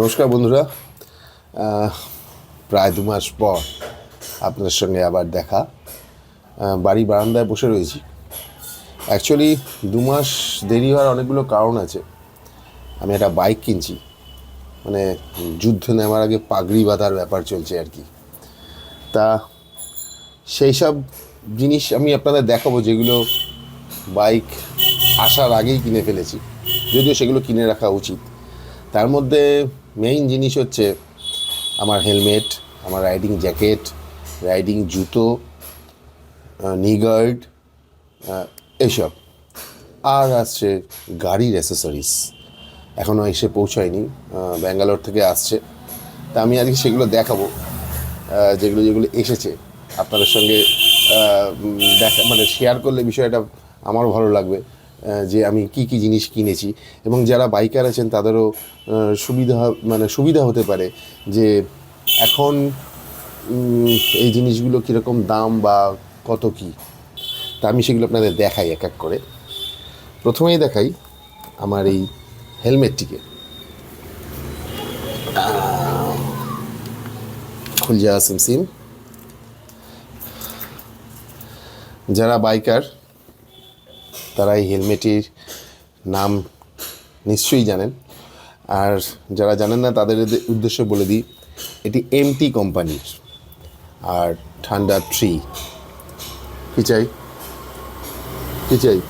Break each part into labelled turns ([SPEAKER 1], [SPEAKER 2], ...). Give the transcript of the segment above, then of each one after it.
[SPEAKER 1] নমস্কার বন্ধুরা। প্রায় দু মাস পর আপনাদের সঙ্গে আবার দেখা। বাড়ি বারান্দায় বসে রয়েছি। অ্যাকচুয়ালি দু মাস দেরি হওয়ার অনেকগুলো কারণ আছে। আমি একটা বাইক কিনছি। মানে যুদ্ধ নেওয়ার আগে পাগড়ি বাঁধার ব্যাপার চলছে আর কি। তা সেই সব জিনিস আমি আপনাদের দেখাবো যেগুলো বাইক আসার আগেই কিনে ফেলেছি। যদিও সেগুলো কিনে রাখা উচিত। তার মধ্যে মেইন জিনিস হচ্ছে আমার হেলমেট আমার রাইডিং জ্যাকেট রাইডিং জুতো নি গার্ড এসব। আর আসছে গাড়ির অ্যাসেসরিজ এখনও এসে পৌঁছায়নি ব্যাঙ্গালোর থেকে আসছে। তা আমি আজকে সেগুলো দেখাবো যেগুলো যেগুলো এসেছে। আপনাদের সঙ্গে দেখা মানে শেয়ার করলে বিষয়টা আমারও ভালো লাগবে। যে আমি কি কি জিনিস কিনেছি। এবং যারা বাইকার আছেন, তাদেরও সুবিধা মানে সুবিধা হতে পারে যে এখন এই জিনিসগুলো কীরকম দাম বা কত কি। তা আমি সেগুলো আপনাদের দেখাই এক এক করে। প্রথমেই দেখাই আমার এই হেলমেটটিকে। খুল যা সিম সিম যারা বাইকার তারা এই হেলমেটের নাম নিশ্চয়ই জানেন। আর যারা জানেন না, তাদের উদ্দে- উদ্দেশ্যে বলে দিই, এটি এমটি কোম্পানির আর ঠান্ডা থ্রি কী চাই? কী চাই?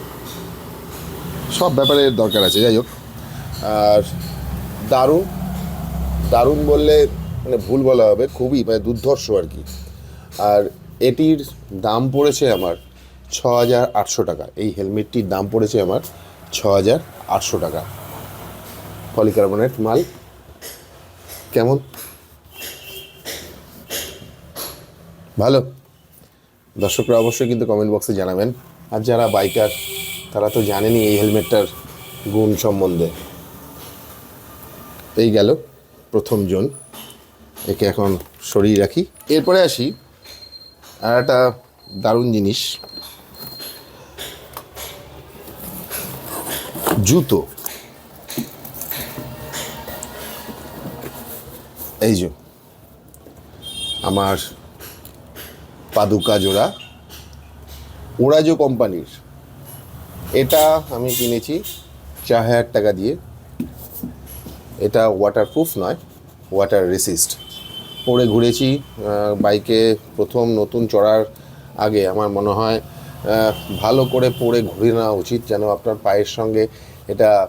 [SPEAKER 1] সব ব্যাপারে দরকার আছে, যাই হোক। আর দারুণ দারুণ বললে মানে ভুল বলা হবে, খুবই মানে দুর্ধর্ষ আর কি। আর এটির দাম পড়েছে আমার ছ হাজার আটশো টাকা। এই হেলমেটটির দাম পড়েছে আমার ছ হাজার আটশো টাকা। পলিকার্বনেট মাল। কেমন? ভালো। দর্শকরা অবশ্যই কিন্তু কমেন্ট বক্সে জানাবেন। আর যারা বাইকার তারা তো জানেনই এই হেলমেটটার গুণ সম্বন্ধে। এই গেল প্রথম জন। একে এখন সরিয়ে রাখি। এরপরে আসি। আর একটা দারুণ জিনিস। জুতো। এই যে, আমার পাদুকা জোড়া। ওরাজো কোম্পানির। এটা আমি কিনেছি চার হাজার টাকা দিয়ে। এটা ওয়াটারপ্রুফ নয় ওয়াটার রেসিস্ট পরে ঘুরেছি বাইকে প্রথম নতুন চড়ার আগে। আমার মনে হয় ভালো করে পরে ঘুরে নেওয়া উচিত যেন আপনার পায়ের সঙ্গে এটা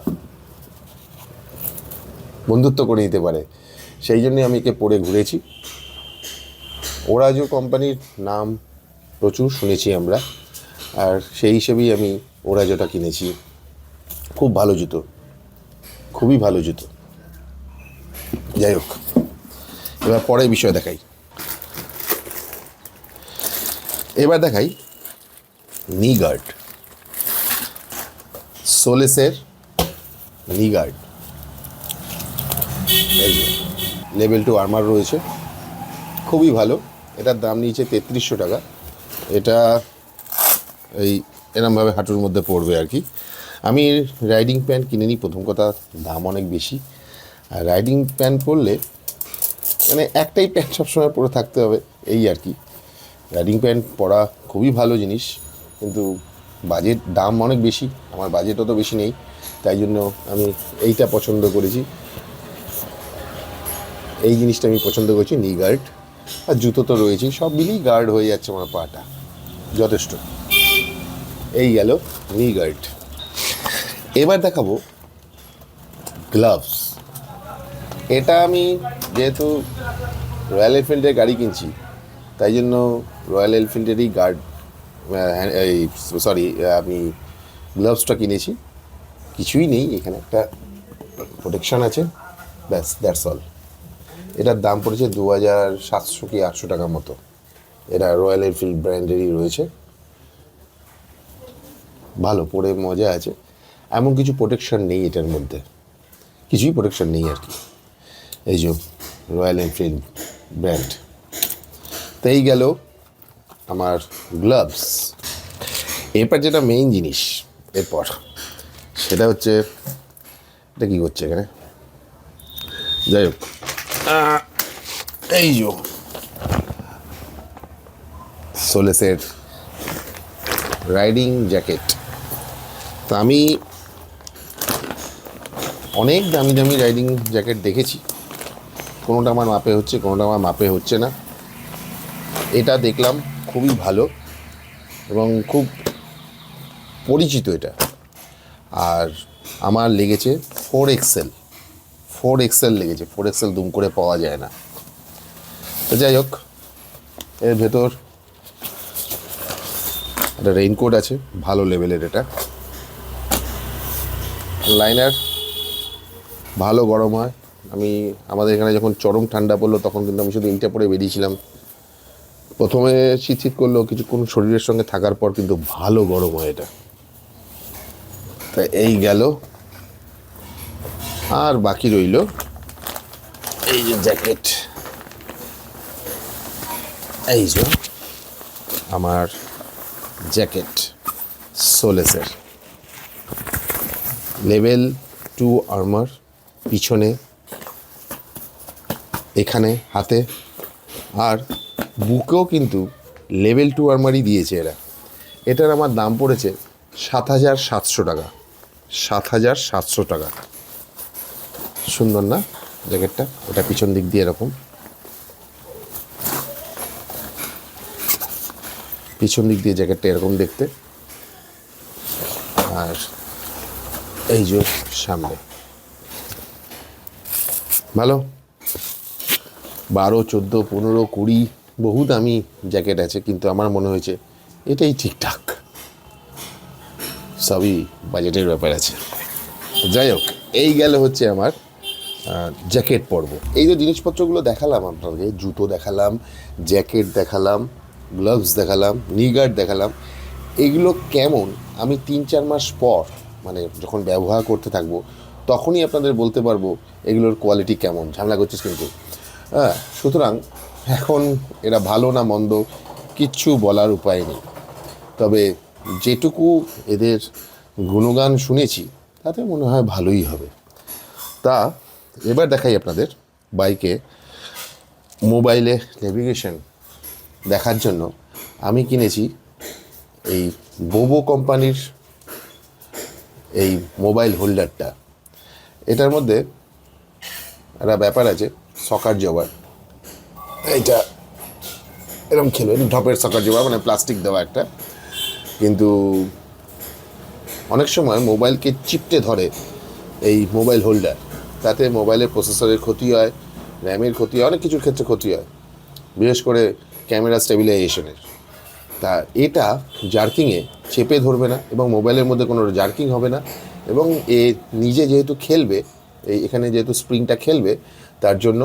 [SPEAKER 1] বন্ধুত্ব করে নিতে পারে। সেই জন্যে আমি একে পরে ঘুরেছি। ওরাজো কোম্পানির নাম প্রচুর শুনেছি আমরা, আর সেই হিসেবেই আমি ওরাজোটা কিনেছি। খুব ভালো জুতো। খুবই ভালো জুতো। যাই হোক, এবার পরের বিষয় দেখাই। এবার দেখাই নি গার্ড। সোলেসের নি গার্ড এই যে, লেভেল টু আর্মার রয়েছে। খুবই ভালো। এটার দাম নিয়েছে তেত্রিশশো টাকা। এটা এই এরমভাবে হাঁটুর মধ্যে পড়বে আর কি। আমি রাইডিং প্যান্ট কিনে নিই প্রথম কথা, দাম অনেক বেশি। আর রাইডিং প্যান্ট পরলে মানে একটাই প্যান্ট সবসময় পরে থাকতে হবে, এই আর কি। রাইডিং প্যান্ট পরা খুবই ভালো জিনিস, কিন্তু বাজেট দাম অনেক বেশি, আমার বাজেটও তো বেশি নেই, তাই জন্য আমি এইটা পছন্দ করেছি। এই জিনিসটা আমি পছন্দ করছি, নি গার্ড, আর জুতো তো রয়েছেই, সব মিলিয়ে গার্ড হয়ে যাচ্ছে আমার পাটা, যথেষ্ট। এই গেল নি গার্ড। এবার দেখাবো গ্লাভস। এটা আমি যেহেতু রয়্যাল এনফিল্ডের গাড়ি কিনছি, তাই জন্য রয়্যাল এনফিল্ডেরই গার্ড এই সরি আমি গ্লাভসটা কিনেছি। কিছুই নেই, এখানে একটা প্রোটেকশান আছে। ব্যাস দ্যাটস অল এটার দাম পড়েছে দু হাজার সাতশো কি আটশো টাকার মতো। এটা রয়্যাল এনফিল্ড ব্র্যান্ডেরই রয়েছে। ভালো, পরে মজা আছে। এমন কিছু প্রোটেকশন নেই এটার মধ্যে। কিছুই প্রোটেকশন নেই আর কি। এই যে রয়্যাল এনফিল্ড ব্র্যান্ড তো এই গেল। আমার গ্লাভস এরপর যেটা মেইন জিনিস, এরপর সেটা হচ্ছে, এটা কী করছে এখানে? যাই হোক। এই যো সোলেসের রাইডিং জ্যাকেট তা আমি অনেক দামি দামি রাইডিং জ্যাকেট দেখেছি। কোনোটা আমার মাপে হচ্ছে, কোনোটা আমার মাপে হচ্ছে না। এটা দেখলাম। খুবই ভালো এবং খুব পরিচিত এটা। আর আমার লেগেছে ফোর এক্সেল ফোর এক্সেল লেগেছে ফোর এক্সেল দুম করে পাওয়া যায় না। তো যাই হোক, এর ভেতর একটা রেইনকোট আছে, ভালো লেভেলের এটা। লাইনার ভালো গরম হয়। আমি, আমাদের এখানে যখন চরম ঠান্ডা পড়ল, তখন কিন্তু আমি শুধু এইটা পরে বেরিয়েছিলাম। প্রথমে শীত শীত করলেও কিছুক্ষণ শরীরের সঙ্গে থাকার পর কিন্তু ভালো গরম হয় এটা। তা এই গেল। আর বাকি রইল এই যে জ্যাকেট। এই যে আমার জ্যাকেট সোলেসের। লেভেল টু আর্মার পিছনে, এখানে, হাতে, আর বুকেও কিন্তু লেভেল টু আর্মারই দিয়েছে এরা। এটার আমার দাম পড়েছে সাত হাজার সাতশো টাকা। সাত হাজার সাতশো টাকা। সুন্দর না জ্যাকেটটা? এটা পিছন দিক দিয়ে এরকম। পিছন দিক দিয়ে জ্যাকেটটা এরকম দেখতে। আর এই যে সামনে। ভালো? বারো, চোদ্দ, পনেরো, কুড়ি বহু দামি জ্যাকেট আছে, কিন্তু আমার মনে হয়েছে এটাই ঠিকঠাক। সবই বাজেটের ব্যাপার আছে। যাই হোক, এই গেল হচ্ছে আমার জ্যাকেট পরব। এই যে জিনিসপত্রগুলো দেখালাম আপনাকে, জুতো দেখালাম, জ্যাকেট দেখালাম গ্লাভস দেখালাম নিগার্ড দেখালাম, এগুলো কেমন? আমি তিন চার মাস পর মানে যখন ব্যবহার করতে থাকব, তখনই আপনাদের বলতে পারব এগুলোর কোয়ালিটি কেমন। ঝামেলা করছিস কিন্তু। হ্যাঁ সুতরাং এখন এরা ভালো না মন্দ, কিচ্ছু বলার উপায় নেই। তবে যেটুকু এদের গুণগান শুনেছি, তাতে মনে হয় ভালোই হবে। তা এবার দেখাই আপনাদের বাইকে মোবাইলে নেভিগেশন দেখার জন্য। আমি কিনেছি এই বোবো কোম্পানির এই মোবাইল হোল্ডারটা। এটার মধ্যে একটা ব্যাপার আছে, সকার জবার। এইটা এরকম খেলো এটা ঢপের সকার জবার মানে প্লাস্টিক দেওয়া একটা। কিন্তু অনেক সময় মোবাইলকে চিপটে ধরে এই মোবাইল হোল্ডার। তাতে মোবাইলের প্রসেসরের ক্ষতি হয় র্যামের ক্ষতি হয়, অনেক কিছুর ক্ষেত্রে ক্ষতি হয়। বিশেষ করে ক্যামেরা স্টেবিলাইজেশনের তা এটা জার্কিংয়ে চেপে ধরবে না এবং মোবাইলের মধ্যে কোনো জার্কিং হবে না এবং এ নিজে যেহেতু খেলবে, এই এখানে যেহেতু স্প্রিংটা খেলবে, তার জন্য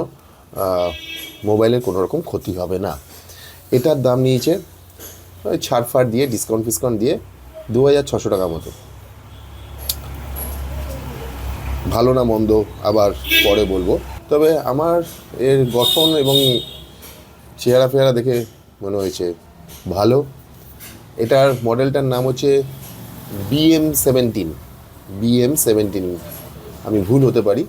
[SPEAKER 1] মোবাইলের কোনো রকম ক্ষতি হবে না। এটার দাম নিয়েছে, ওই ছাড় ফাড় দিয়ে ডিসকাউন্ট ফিসকাউন্ট দিয়ে দু হাজার ছশো টাকা মতো। ভালো না মন্দ, আবার পরে বলব। তবে আমার এর গঠন এবং চেহারা ফেহারা দেখে মনে হয়েছে ভালো। এটার মডেলটার নাম হচ্ছে বিএম সেভেন্টিন বিএম সেভেন্টিন আমি ভুল হতে পারি।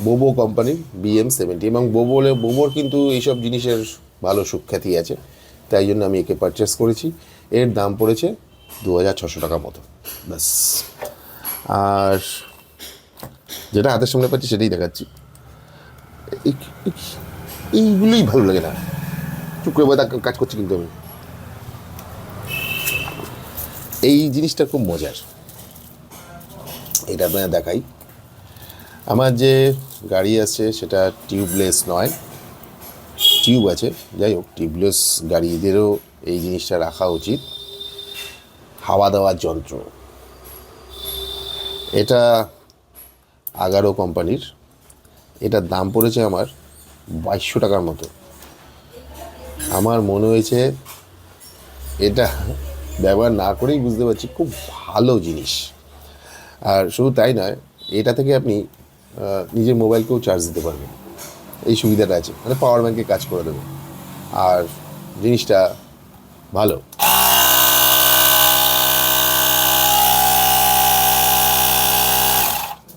[SPEAKER 1] বোবো কোম্পানির বিএম সেভেন্টি এবং বোবোলে বোবোর কিন্তু এইসব জিনিসের ভালো সুখ্যাতি আছে। তাই জন্য আমি একে পারচেস করেছি। এর দাম পড়েছে দু হাজার ছশো টাকা মতো। ব্যাস। আর যেটা হাতের সামনে পাচ্ছি সেটাই দেখাচ্ছি। এই- এই- এইগুলোই ভালো লাগে না। চুপ করে কাজ করছি কিন্তু আমি। এই জিনিসটা খুব মজার। এটা আপনার দেখাই। আমার যে গাড়ি আছে সেটা টিউবলেস নয়। টিউব আছে, যাই হোক টিউবলেস গাড়িদেরও এই জিনিসটা রাখা উচিত। হাওয়া দেওয়ার যন্ত্র। এটা আগারো কোম্পানির। এটার দাম পড়েছে আমার বাইশশো টাকার মতো। আমার মনে হয়েছে এটা ব্যবহার না করেই বুঝতে পারছি, খুব ভালো জিনিস। আর শুধু তাই নয়, এটা থেকে আপনি নিজের মোবাইলকেও চার্জ দিতে পারবে। এই সুবিধাটা আছে। মানে পাওয়ার ব্যাঙ্কে কাজ করে দেবে। আর জিনিসটা ভালো।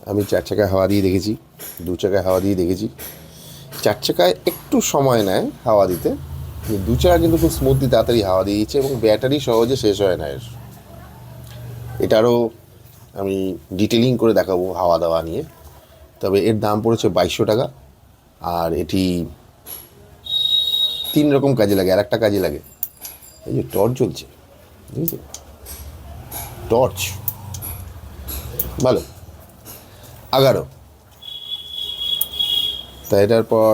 [SPEAKER 1] আমি চার চাকায় হাওয়া দিয়ে দেখেছি, দু চাকায় হাওয়া দিয়ে দেখেছি। চার চাকায় একটু সময় নেয় হাওয়া দিতে দু চাকা কিন্তু খুব স্মুথলি তাড়াতাড়ি হাওয়া দিয়ে এবং ব্যাটারি সহজে শেষ হয় না এর। এটারও আমি ডিটেলিং করে দেখাবো হাওয়া দাওয়া নিয়ে। তবে এর দাম পড়েছে বাইশশো টাকা। আর এটি তিন রকম কাজে লাগে আর একটা কাজে লাগে। এই যে টর্চ জ্বলছে, বুঝেছ? টর্চ। ভালো। এগারো। তা এটার পর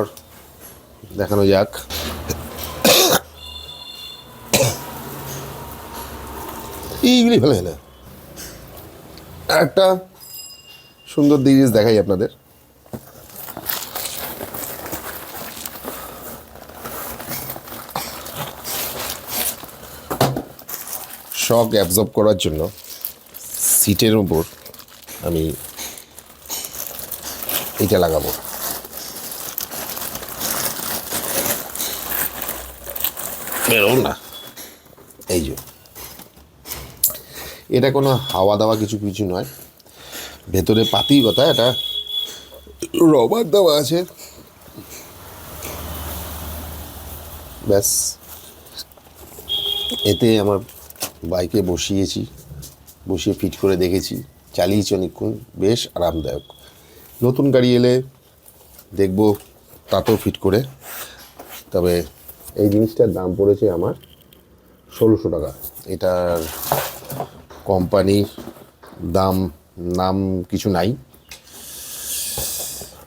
[SPEAKER 1] দেখানো যাক। এইগুলি ভালো না একটা সুন্দর জিনিস দেখাই আপনাদের। শক অ্যাবজর্ব করার জন্য সিটের উপর আমি এটা লাগাবো। না। এই যে। এটা কোনো হাওয়া দাওয়া কিছু কিছু নয়। ভেতরে পাতি কথা, এটা রবার দেওয়া আছে। ব্যাস। এতে আমার বাইকে বসিয়েছি, বসিয়ে ফিট করে দেখেছি। চালিয়েছি অনেকক্ষণ, বেশ আরামদায়ক। নতুন গাড়ি এলে দেখব, তাতেও ফিট করে। তবে এই জিনিসটার দাম পড়েছে আমার ষোলোশো টাকা। এটার কোম্পানির দাম নাম কিছু নাই।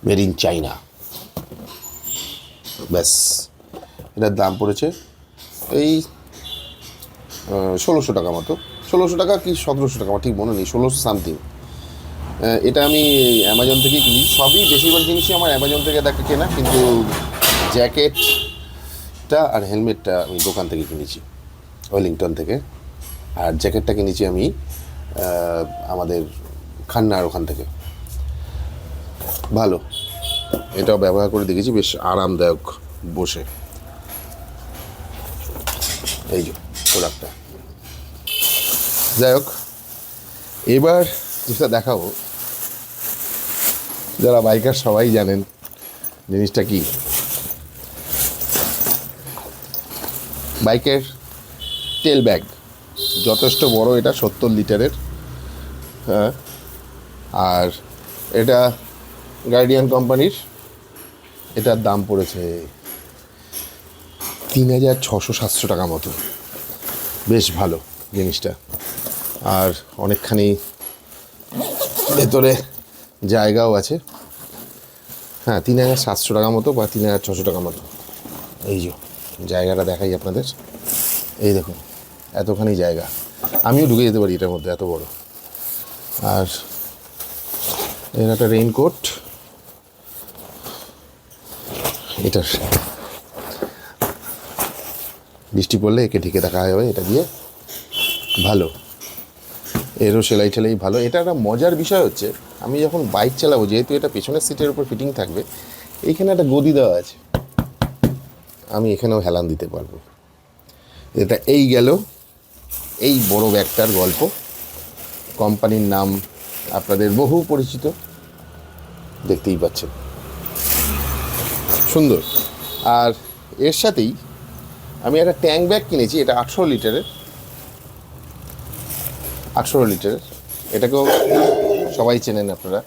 [SPEAKER 1] মেড ইন চাইনা ব্যাস, এটার দাম পড়েছে এই ষোলোশো টাকা মতো। ষোলোশো টাকা কি সতেরোশো টাকা? আমার ঠিক মনে নেই, ষোলোশো সামথিং এটা আমি অ্যামাজন থেকে কিনি। সবই বেশিরভাগ জিনিসই আমার অ্যামাজন থেকে দেখা কেনা, কিন্তু জ্যাকেটটা আর হেলমেটটা আমি দোকান থেকে কিনেছি, ওয়েলিংটন থেকে। আর জ্যাকেটটা কিনেছি আমি আমাদের খান্নার ওখান থেকে। ভালো। এটাও ব্যবহার করে দেখেছি, বেশ আরামদায়ক বসে। এই যে প্রোডাক্টটা যাই হোক, এবার যেটা দেখাবো, যারা বাইকার সবাই জানেন জিনিসটা কি। বাইকের তেল ব্যাগ যথেষ্ট বড় এটা, সত্তর লিটারের হ্যাঁ আর এটা গার্ডিয়ান কোম্পানির এটার দাম পড়েছে তিন হাজার ছশো সাতশো টাকা মতো। বেশ ভালো জিনিসটা। আর অনেকখানি ভেতরে জায়গাও আছে। হ্যাঁ তিন হাজার সাতশো টাকা মতো বা তিন হাজার ছশো টাকা মতো। এই যে, জায়গাটা দেখাই আপনাদের। এই দেখুন, এতখানি জায়গা। আমিও ঢুকে যেতে পারি এটার মধ্যে, এত বড়। আর এর একটা রেইনকোট এটার বৃষ্টি পড়লে একে ঢেকে রাখা যাবে এটা দিয়ে। ভালো। এরও সেলাই টেলাই ভালো। এটা একটা মজার বিষয় হচ্ছে, আমি যখন বাইক চালাবো, যেহেতু এটা পেছনের সিটের উপর ফিটিং থাকবে এইখানে একটা গদি দেওয়া আছে। আমি এখানেও হেলান দিতে পারব। এটা এই গেল। এই বড় ব্যাগটার গল্প। কোম্পানির নাম আপনাদের বহু পরিচিত দেখতেই পাচ্ছেন। সুন্দর। আর এর সাথেই আমি একটা ট্যাঙ্ক ব্যাগ কিনেছি, এটা আঠেরো লিটারের। আঠেরো লিটারের। এটাকেও সবাই চেনেন আপনারা।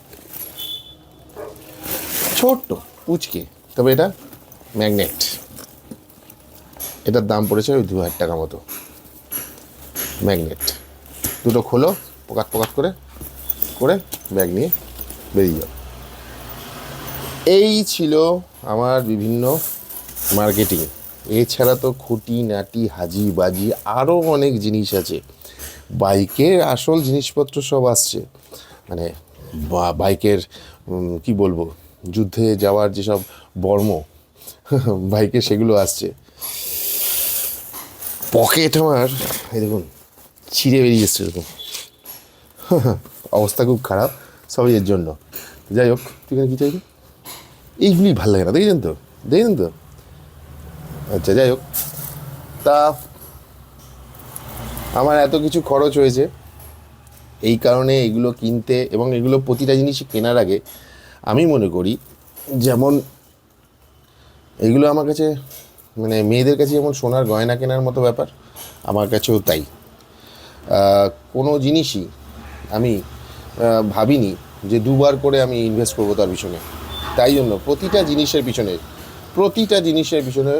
[SPEAKER 1] ছোট্ট পুচকে, তবে এটা ম্যাগনেট। এটার দাম পড়েছে ওই দু হাজার টাকা মতো। ম্যাগনেট। দুটো খোলো, পকাত পকাত করে। করে ব্যাগ নিয়ে বেরিয়ে যাও। এই ছিল আমার বিভিন্ন মার্কেটিং। এছাড়া তো খুঁটি, নাটি, হাজি, বাজি আরও অনেক জিনিস আছে। বাইকের আসল জিনিসপত্র সব আসছে। মানে বাইকের কি বলব, যুদ্ধে যাওয়ার যেসব বর্ম, বাইকে সেগুলো আসছে। পকেট আমার, এই দেখুন, ছিঁড়ে বেরিয়ে এসছে এরকম অবস্থা খুব খারাপ, সবই এর জন্য। যাই হোক, তুই এখানে কী চাইবি? এইগুলি ভালো লাগে না, দেখেছেন তো? দেখেছেন তো? আচ্ছা যাই হোক। তা, আমার এত কিছু খরচ হয়েছে, এই কারণে এগুলো কিনতে এবং এগুলো প্রতিটা জিনিসই কেনার আগে আমি মনে করি, যেমন এগুলো আমার কাছে মানে মেয়েদের কাছে যেমন সোনার গয়না কেনার মতো ব্যাপার, আমার কাছেও তাই। কোনো জিনিসই আমি ভাবিনি যে দুবার করে আমি ইনভেস্ট করব তার পিছনে। তাই জন্য প্রতিটা জিনিসের পিছনে, প্রতিটা জিনিসের পিছনে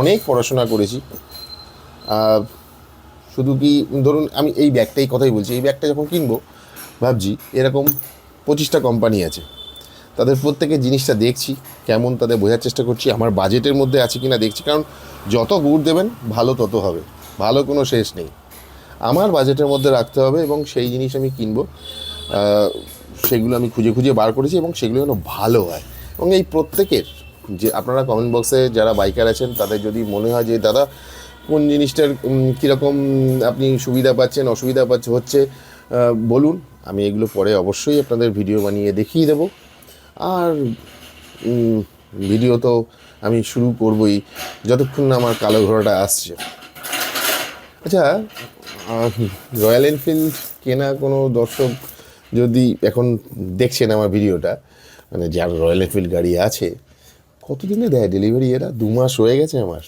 [SPEAKER 1] অনেক পড়াশোনা করেছি। শুধু কি, ধরুন আমি এই ব্যাগটাই কথাই বলছি, এই ব্যাগটা যখন কিনবো, ভাবছি এরকম পঁচিশটা কোম্পানি আছে। তাদের প্রত্যেকের জিনিসটা দেখছি, কেমন তাদের বোঝার চেষ্টা করছি, আমার বাজেটের মধ্যে আছে কি না দেখছি, কারণ যত গুড় দেবেন, ভালো তত হবে। ভালো কোনো শেষ নেই। আমার বাজেটের মধ্যে রাখতে হবে এবং সেই জিনিস আমি কিনবো। সেগুলো আমি খুঁজে খুঁজে বার করেছি এবং সেগুলো যেন ভালো হয়। এবং এই প্রত্যেকের যে আপনারা কমেন্ট বক্সে যারা বাইকার আছেন, তাদের যদি মনে হয় যে, দাদা, কোন জিনিসটার কীরকম আপনি সুবিধা পাচ্ছেন, অসুবিধা পাচ্ছে হচ্ছে বলুন। আমি এগুলো পরে অবশ্যই আপনাদের ভিডিও বানিয়ে দেখিয়ে দেবো। আর ভিডিও তো আমি শুরু করবই যতক্ষণ না আমার কালো ঘোড়াটা আসছে। আচ্ছা রয়্যাল এনফিল্ড কেনা কোনো দর্শক যদি এখন দেখছেন আমার ভিডিওটা মানে যার রয়্যাল এনফিল্ড গাড়ি আছে, কতদিনে দেয় ডেলিভারি এরা? দু মাস হয়ে গেছে আমার।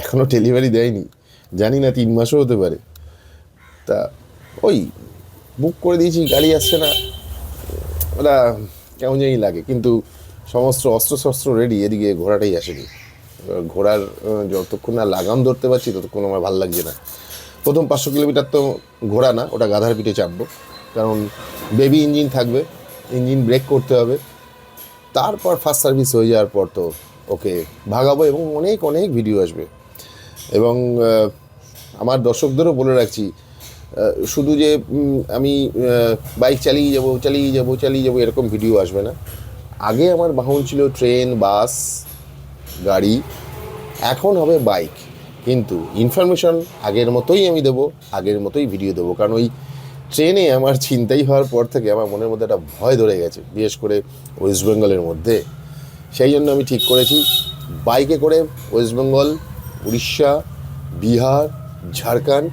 [SPEAKER 1] এখনও ডেলিভারি দেয়নি। জানি না, তিন মাসও হতে পারে। তা ওই বুক করে দিয়েছি, গাড়ি আসছে না। ওটা কেমন জানি লাগে, কিন্তু সমস্ত অস্ত্রশস্ত্র রেডি এদিকে ঘোড়াটাই আসেনি। ঘোড়ার যতক্ষণ না লাগাম ধরতে পারছি, ততক্ষণ আমার ভালো লাগছে না। প্রথম পাঁচশো কিলোমিটার তো ঘোড়া না, ওটা গাধার পিঠে চাপবো। কারণ বেবি ইঞ্জিন থাকবে ইঞ্জিন ব্রেক করতে হবে। তারপর ফার্স্ট সার্ভিস হয়ে যাওয়ার পর তো ওকে ভাগাবো এবং অনেক অনেক ভিডিও আসবে। এবং আমার দর্শকদেরও বলে রাখছি শুধু যে আমি বাইক চালিয়ে যাব চালিয়ে যাব চালিয়ে যাব এরকম ভিডিও আসবে না। আগে আমার বাহন ছিল ট্রেন বাস গাড়ি, এখন হবে বাইক কিন্তু ইনফরমেশন আগের মতোই আমি দেবো, আগের মতোই ভিডিও দেবো। কারণ ওই ট্রেনে আমার চিন্তাই হওয়ার পর থেকে আমার মনের মধ্যে একটা ভয় ধরে গেছে, বিশেষ করে ওয়েস্ট বেঙ্গলের মধ্যে। সেই জন্য আমি ঠিক করেছি, বাইকে করে ওয়েস্ট বেঙ্গল উড়িষ্যা, বিহার, ঝাড়খণ্ড,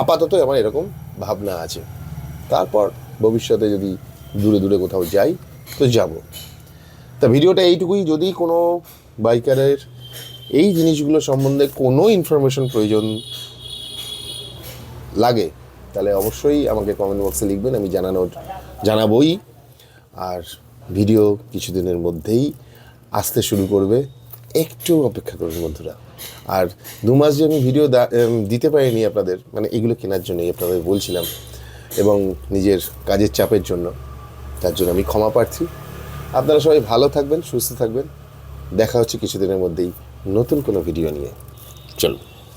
[SPEAKER 1] আপাতত আমার এরকম ভাবনা আছে। তারপর ভবিষ্যতে যদি দূরে দূরে কোথাও যাই, তো যাব। তা ভিডিওটা এইটুকুই, যদি কোনো বাইকারের এই জিনিসগুলো সম্বন্ধে কোনো ইনফরমেশন প্রয়োজন লাগে তাহলে অবশ্যই আমাকে কমেন্ট বক্সে লিখবেন, আমি জানানোর, জানাবই। আর ভিডিও কিছুদিনের মধ্যেই আসতে শুরু করবে। একটু অপেক্ষা করুন বন্ধুরা। আর দু মাস যে আমি ভিডিও দিতে পারিনি আপনাদের মানে এগুলো কেনার জন্যই আপনাদের বলছিলাম, এবং নিজের কাজের চাপের জন্য, তার জন্য আমি ক্ষমা প্রার্থী। আপনারা সবাই ভালো থাকবেন, সুস্থ থাকবেন। দেখা হচ্ছে কিছুদিনের মধ্যেই নতুন কোনো ভিডিও নিয়ে। চলুন।